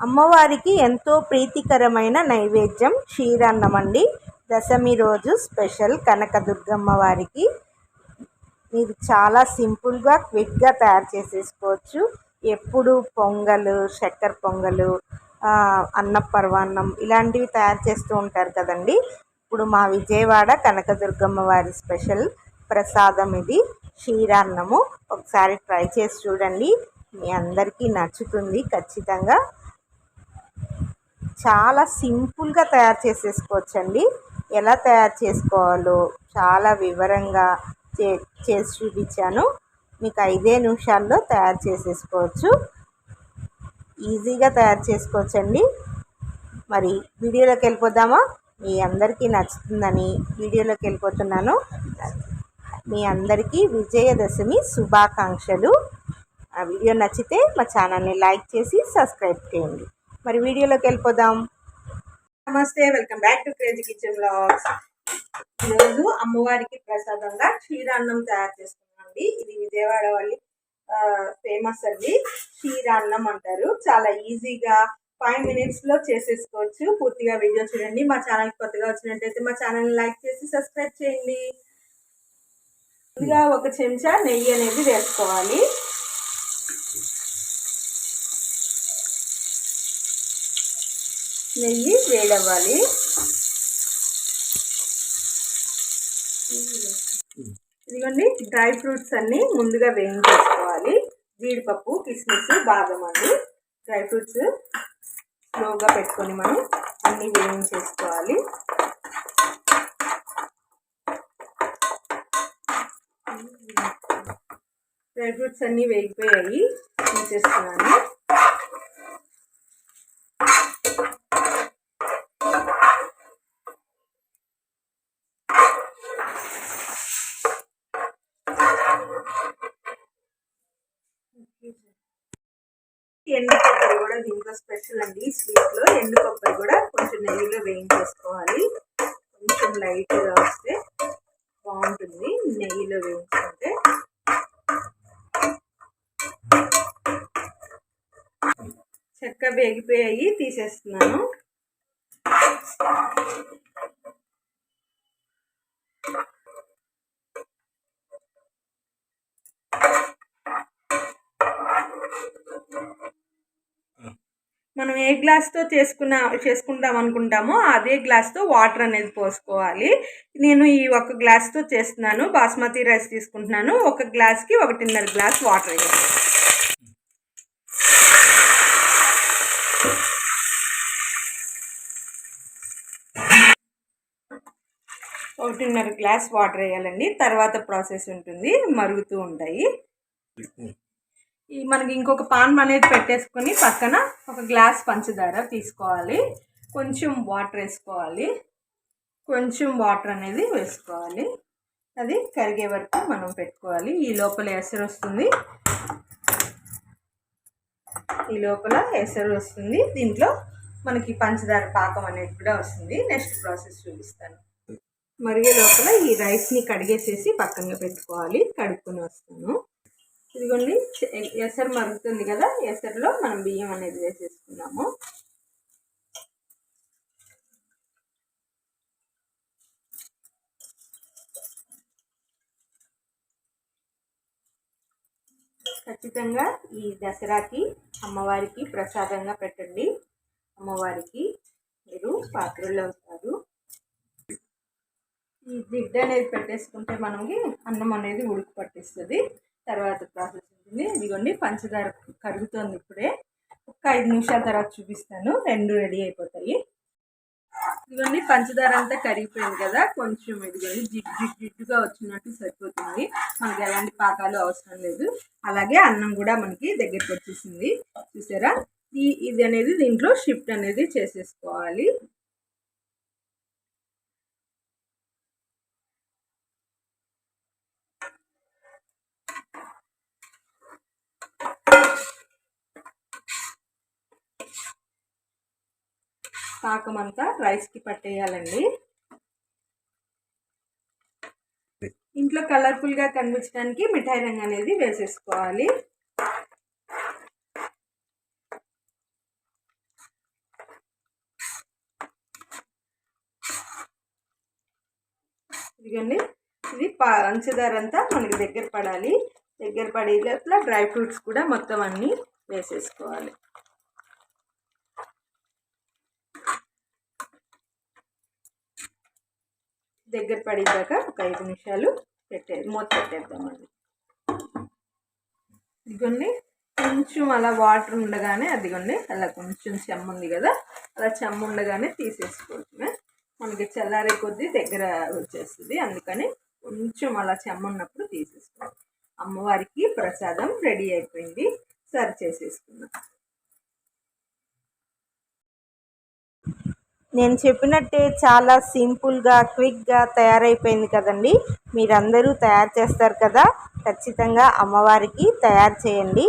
అమ్మవారికి ఎంతో ప్రీతికరమైన నైవేద్యం క్షీరాన్నం అండి దశమి రోజు స్పెషల్ కనకదుర్గమ్మ వారికి. మీరు చాలా సింపుల్గా క్విక్గా తయారు చేసేసుకోవచ్చు. ఎప్పుడు పొంగలు చక్కెర పొంగలు అన్న పరవాన్నం ఇలాంటివి తయారు చేస్తూ ఉంటారు కదండి. ఇప్పుడు మా విజయవాడ కనకదుర్గమ్మ వారి స్పెషల్ ప్రసాదం ఇది. క్షీరాన్నము. ఒకసారి ట్రై చేసి చూడండి. మీ అందరికీ నచ్చుతుంది ఖచ్చితంగా. చాలా సింపుల్గా తయారు చేసేసుకోవచ్చండి. ఎలా తయారు చేసుకోవాలో చాలా వివరంగా చే చేసి చూపించాను. మీకు ఐదే నిమిషాల్లో తయారు చేసేసుకోవచ్చు. ఈజీగా తయారు చేసుకోవచ్చండి. మరి వీడియోలోకి వెళ్ళిపోదామా? మీ అందరికీ నచ్చుతుందని వీడియోలోకి వెళ్ళిపోతున్నాను. మీ అందరికీ విజయదశమి శుభాకాంక్షలు. ఆ వీడియో నచ్చితే మా ఛానల్ని లైక్ చేసి సబ్స్క్రైబ్ చేయండి. మరి వీడియోలోకి వెళ్ళిపోదాం. నమస్తే welcome back to crazy kitchen blogs ఈరోజు అమ్మవారికి ప్రసాదంగా క్షీరాన్నం తయారు చేస్తున్నామండి. ఇది విజయవాడ వాళ్ళి ఫేమస్ అండి. క్షీరాన్నం అంటారు. చాలా ఈజీగా ఫైవ్ మినిట్స్లో చేసేసుకోవచ్చు. పూర్తిగా వీడియో చూడండి. మా ఛానల్ కొత్తగా వచ్చినట్టయితే మా ఛానల్ని లైక్ చేసి సబ్స్క్రైబ్ చేయండి. ముందుగా ఒక చెంచా నెయ్యి అనేది వేసుకోవాలి. నెయ్యి వేడవ్వాలి. ఇదిగోండి డ్రై ఫ్రూట్స్ అన్నీ ముందుగా వేయించేసుకోవాలి. జీడిపప్పు కిస్మిస్ బాదం అండి డ్రై ఫ్రూట్స్ స్లోగా పెట్టుకొని మనం అన్నీ వేయించేసుకోవాలి. డ్రై ఫ్రూట్స్ అన్నీ వేగిపోయాయి. తీసేస్తున్నాను ఎండు కొబ్బరి కూడా స్పెషల్ అండి? స్వీట్లో ఎండు కొబ్బరి కూడా కొంచెం నెయ్యిలో వేయించేసుకోవాలి. కొంచెం లైట్గా వస్తే బాగుంటుంది. నెయ్యిలో వేయించుకుంటే. చెక్క వేగిపోయాయి తీసేస్తున్నాను. మనం ఏ గ్లాస్తో చేసుకున్న చేసుకుందాం అనుకుంటామో అదే గ్లాస్తో వాటర్ అనేది పోసుకోవాలి. నేను ఈ ఒక గ్లాస్తో చేస్తున్నాను బాస్మతి రైస్ తీసుకుంటున్నాను. ఒక గ్లాస్కి ఒకటిన్నర గ్లాస్ వాటర్ వేయాలి ఒకటిన్నర గ్లాస్ వాటర్ వేయాలండి. తర్వాత ప్రాసెస్ ఉంటుంది మరుగుతూ ఉంటాయి. ఈ మనకి ఇంకొక పాన్ అనేది పెట్టేసుకొని పక్కన ఒక గ్లాస్ పంచదార తీసుకోవాలి. కొంచెం వాటర్ వేసుకోవాలి. కొంచెం వాటర్ అనేది వేసుకోవాలి. అది కరిగే వరకు మనం పెట్టుకోవాలి. ఈ లోపల ఎసరు వస్తుంది. ఈ లోపల ఎసరు వస్తుంది. దీంట్లో మనకి పంచదార పాకం అనేది కూడా వస్తుంది. నెక్స్ట్ ప్రాసెస్ చూపిస్తాను. మరిగే లోపల ఈ రైస్ని కడిగేసేసి పక్కన పెట్టుకోవాలి. కడుక్కొని వస్తాను. ఇదిగోండి ఎసరు మరుగుతుంది కదా ఎసరులో మనం బియ్యం అనేది వేసేసుకున్నాము ఖచ్చితంగా ఈ దసరాకి అమ్మవారికి ప్రసాదంగా పెట్టండి. అమ్మవారికి మీరు పాత్రలు అవుతారు ఈ జిడ్డు అనేది పెట్టేసుకుంటే మనకి అన్నం అనేది ఉడుకు పట్టిస్తుంది. తర్వాత ప్రాసెస్ ఉంటుంది. ఇదిగోండి పంచదార కరుగుతోంది ఇప్పుడే. ఒక ఐదు నిమిషాల తర్వాత చూపిస్తాను. రెండు రెడీ అయిపోతాయి. ఇదిగోండి పంచదార అంతా కరిగిపోయింది కదా. కొంచెం ఇదిగోండి జిడ్డు జిడ్డు జిడ్డుగా వచ్చినట్టు సరిపోతుంది. మనకి ఎలాంటి పాకాలు అవసరం లేదు. అలాగే అన్నం కూడా మనకి దగ్గరికి వచ్చేసింది. చూసారా? ఈ ఇది అనేది దీంట్లో షిఫ్ట్ అనేది చేసేసుకోవాలి. పాకం అంతా రైస్కి పట్టేయాలండి. ఇంట్లో కలర్ఫుల్గా కనిపించడానికి మిఠాయి రంగు అనేది వేసేసుకోవాలి. ఇదిగోండి ఇది అంతా మనకి దగ్గర పడాలి. దగ్గర పడేట్లా డ్రై ఫ్రూట్స్ కూడా మొత్తం అన్నీ వేసేసుకోవాలి. దగ్గర పడేదాకా ఒక ఐదు నిమిషాలు పెట్టే మూత పెట్టేద్దామండి. ఇదిగోండి కొంచెం అలా వాటర్ ఉండగానే అదిగోండి అలా కొంచెం చెమ్మ ఉంది కదా అలా చెమ్మ ఉండగానే తీసేసుకోవటమే మనకి చల్లారే కొద్దీ దగ్గర వచ్చేస్తుంది అందుకని కొంచెం అలా చెమ్మ ఉన్నప్పుడు తీసేసుకోవాలి. అమ్మవారికి ప్రసాదం రెడీ అయిపోయింది సర్వ్ చేసేసుకున్నాం నేను చెప్పినట్టే చాలా సింపుల్గా క్విక్గా తయారైపోయింది కదండి. మీరందరూ తయారు చేస్తారు కదా. ఖచ్చితంగా అమ్మవారికి తయారు చేయండి.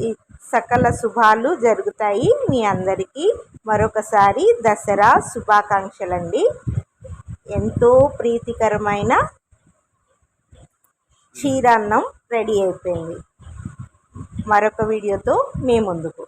ఈ సకల శుభాలు జరుగుతాయి మీ అందరికీ. మరొకసారి దసరా శుభాకాంక్షలండి. ఎంతో ప్రీతికరమైన క్షీరాన్నం రెడీ అయిపోయింది. మరొక వీడియోతో మీ ముందుకు.